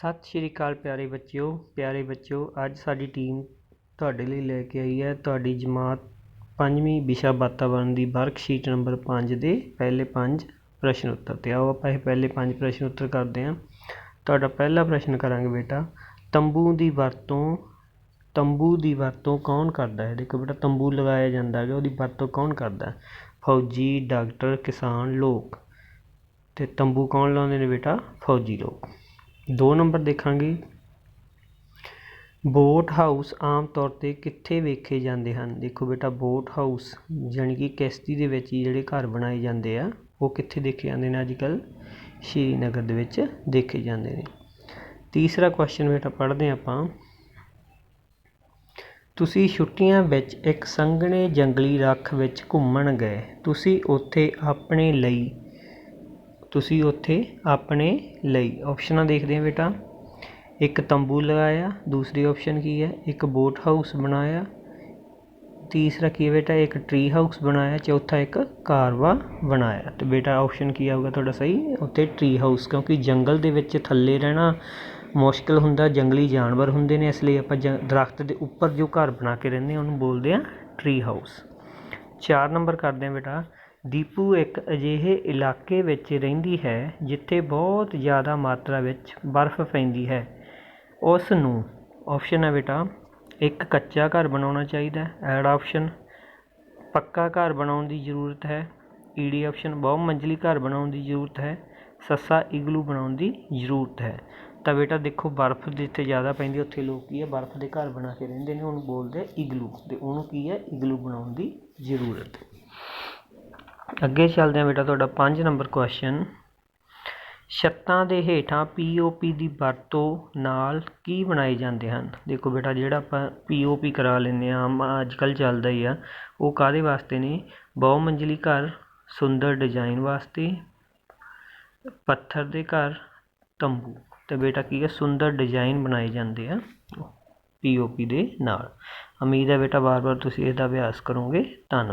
ਸਤਿ ਸ਼੍ਰੀ ਅਕਾਲ ਪਿਆਰੇ ਬੱਚਿਓ ਪਿਆਰੇ ਬੱਚਿਓ, ਅੱਜ ਸਾਡੀ ਟੀਮ ਤੁਹਾਡੇ ਲਈ ਲੈ ਕੇ ਆਈ ਹੈ ਤੁਹਾਡੀ ਜਮਾਤ ਪੰਜਵੀਂ ਵਿਸ਼ਾ ਵਾਤਾਵਰਣ ਦੀ ਵਰਕਸ਼ੀਟ ਨੰਬਰ 5 ਦੇ ਪਹਿਲੇ ਪੰਜ ਪ੍ਰਸ਼ਨ ਉੱਤਰ ਤੇ ਆਓ ਆਪਾਂ ਇਹ ਪਹਿਲੇ ਪੰਜ ਪ੍ਰਸ਼ਨ ਉੱਤਰ ਕਰਦੇ ਹਾਂ। ਤੁਹਾਡਾ ਪਹਿਲਾ ਪ੍ਰਸ਼ਨ ਕਰਾਂਗੇ ਬੇਟਾ, ਤੰਬੂ ਦੀ ਵਰਤੋਂ, ਤੰਬੂ ਦੀ ਵਰਤੋਂ ਕੌਣ ਕਰਦਾ ਹੈ? ਦੇਖੋ ਬੇਟਾ, ਤੰਬੂ ਲਗਾਇਆ ਜਾਂਦਾ ਹੈ ਉਹਦੀ ਵਰਤੋਂ ਕੌਣ ਕਰਦਾ ਫੌਜੀ, ਡਾਕਟਰ, ਕਿਸਾਨ, ਲੋਕ। ਤੇ ਤੰਬੂ ਕੌਣ ਲਾਉਂਦੇ ਨੇ ਬੇਟਾ? ਫੌਜੀ ਲੋਕ। ਦੋ ਨੰਬਰ ਦੇਖਾਂਗੇ। ਬੋਟ ਹਾਊਸ ਆਮ ਤੌਰ 'ਤੇ ਕਿੱਥੇ ਵੇਖੇ ਜਾਂਦੇ ਹਨ? ਦੇਖੋ ਬੇਟਾ, ਬੋਟ ਹਾਊਸ ਜਾਣੀ ਕਿ ਕਿਸ਼ਤੀ ਦੇ ਵਿੱਚ ਹੀ ਜਿਹੜੇ ਘਰ ਬਣਾਏ ਜਾਂਦੇ ਆ, ਉਹ ਕਿੱਥੇ ਦੇਖੇ ਜਾਂਦੇ ਨੇ ਅੱਜ ਕੱਲ੍ਹ ਸ਼੍ਰੀਨਗਰ ਦੇ ਵਿੱਚ ਦੇਖੇ ਜਾਂਦੇ ਨੇ। ਤੀਸਰਾ ਕੁਐਸਚਨ ਬੇਟਾ, ਪੜ੍ਹਦੇ ਹਾਂ ਆਪਾਂ। ਤੁਸੀਂ ਛੁੱਟੀਆਂ ਵਿੱਚ ਇੱਕ ਸੰਘਣੇ ਜੰਗਲੀ ਰੱਖ ਵਿੱਚ ਘੁੰਮਣ ਗਏ। ਤੁਸੀਂ ਉੱਥੇ ਆਪਣੇ ਲਈ ਤੁਸੀਂ ਉੱਥੇ ਆਪਣੇ ਲਈ ਆਪਸ਼ਨਾਂ ਦੇਖਦੇ ਹਾਂ ਬੇਟਾ। ਇੱਕ ਤੰਬੂ ਲਗਾਇਆ, ਦੂਸਰੀ ਆਪਸ਼ਨ ਕੀ ਹੈ? ਇੱਕ ਬੋਟ ਹਾਊਸ ਬਣਾਇਆ, ਤੀਸਰਾ ਕੀ ਹੈ ਬੇਟਾ? ਇੱਕ ਟ੍ਰੀ ਹਾਊਸ ਬਣਾਇਆ, ਚੌਥਾ ਇੱਕ ਕਾਰਵਾ ਬਣਾਇਆ। ਤੇ ਬੇਟਾ ਆਪਸ਼ਨ ਕੀ ਆਊਗਾ ਤੁਹਾਡਾ ਸਹੀ? ਉੱਥੇ ਟਰੀ ਹਾਊਸ ਕਿਉਂਕਿ ਜੰਗਲ ਦੇ ਵਿੱਚ ਥੱਲੇ ਰਹਿਣਾ ਮੁਸ਼ਕਿਲ ਹੁੰਦਾ, ਜੰਗਲੀ ਜਾਨਵਰ ਹੁੰਦੇ ਨੇ, ਇਸ ਲਈ ਆਪਾਂ ਜ, ਦਰਖਤ ਦੇ ਉੱਪਰ ਜੋ ਘਰ ਬਣਾ ਕੇ ਰਹਿੰਦੇ ਹਾਂ, ਉਹਨੂੰ ਬੋਲਦੇ ਆ ਟ੍ਰੀ ਹਾਊਸ ਚਾਰ ਨੰਬਰ ਕਰਦੇ ਹਾਂ ਬੇਟਾ। ਦੀਪੂ ਇੱਕ ਅਜਿਹੇ ਇਲਾਕੇ ਵਿੱਚ ਰਹਿੰਦੀ ਹੈ ਜਿੱਥੇ ਬਹੁਤ ਜ਼ਿਆਦਾ ਮਾਤਰਾ ਵਿੱਚ ਬਰਫ਼ ਪੈਂਦੀ ਹੈ। ਉਸ ਨੂੰ ਆਪਸ਼ਨ ਹੈ ਬੇਟਾ, ਇੱਕ ਕੱਚਾ ਘਰ ਬਣਾਉਣਾ ਚਾਹੀਦਾ ਹੈ। ਐਡ ਆਪਸ਼ਨ ਪੱਕਾ ਘਰ ਬਣਾਉਣ ਦੀ ਜ਼ਰੂਰਤ ਹੈ। ਈਡੀ ਆਪਸ਼ਨ ਬਹੁ ਮੰਜ਼ਲੀ ਘਰ ਬਣਾਉਣ ਦੀ ਜ਼ਰੂਰਤ ਹੈ। ਸੱਸਾ ਇਗਲੂ ਬਣਾਉਣ ਦੀ ਜ਼ਰੂਰਤ ਹੈ। ਤਾਂ ਬੇਟਾ ਦੇਖੋ, ਬਰਫ਼ ਜਿੱਥੇ ਜ਼ਿਆਦਾ ਪੈਂਦੀ ਉੱਥੇ ਲੋਕ ਕੀ ਹੈ, ਬਰਫ਼ ਦੇ ਘਰ ਬਣਾ ਕੇ ਰਹਿੰਦੇ ਨੇ। ਉਹਨੂੰ ਬੋਲਦੇ ਇਗਲੂ ਅਤੇ ਉਹਨੂੰ ਕੀ ਹੈ, ਇਗਲੂ ਬਣਾਉਣ ਦੀ ਜ਼ਰੂਰਤ। ਅੱਗੇ ਚੱਲਦੇ ਹਾਂ ਬੇਟਾ ਤੁਹਾਡਾ 5 ਨੰਬਰ ਕੁਐਸਚਨ ਛੱਤਾਂ ਦੇ ਹੇਠਾਂ ਪੀਓਪੀ ਦੀ ਵਰਤੋਂ ਨਾਲ ਕੀ ਬਣਾਏ ਜਾਂਦੇ ਹਨ? ਦੇਖੋ ਬੇਟਾ, ਜਿਹੜਾ ਆਪਾਂ ਪੀਓਪੀ ਕਰਾ ਲੈਂਦੇ ਹਾਂ, ਆਮ ਅੱਜ ਕੱਲ੍ਹ ਚੱਲਦਾ ਹੀ ਆ, ਉਹ ਕਾਹਦੇ ਵਾਸਤੇ ਨੇ? ਬਹੁ ਮੰਜ਼ਲੀ ਘਰ, ਸੁੰਦਰ ਡਿਜ਼ਾਈਨ ਵਾਸਤੇ, ਪੱਥਰ ਦੇ ਘਰ, ਤੰਬੂ। ਤੇ ਬੇਟਾ ਕੀ ਹੈ ਸੁੰਦਰ ਡਿਜ਼ਾਈਨ ਬਣਾਏ ਜਾਂਦੇ ਆ ਪੀਓਪੀ ਦੇ ਨਾਲ। ਉਮੀਦ ਹੈ ਬੇਟਾ ਵਾਰ-ਵਾਰ ਤੁਸੀਂ ਇਹਦਾ ਅਭਿਆਸ ਕਰੋਗੇ। ਧੰਨਵਾਦ।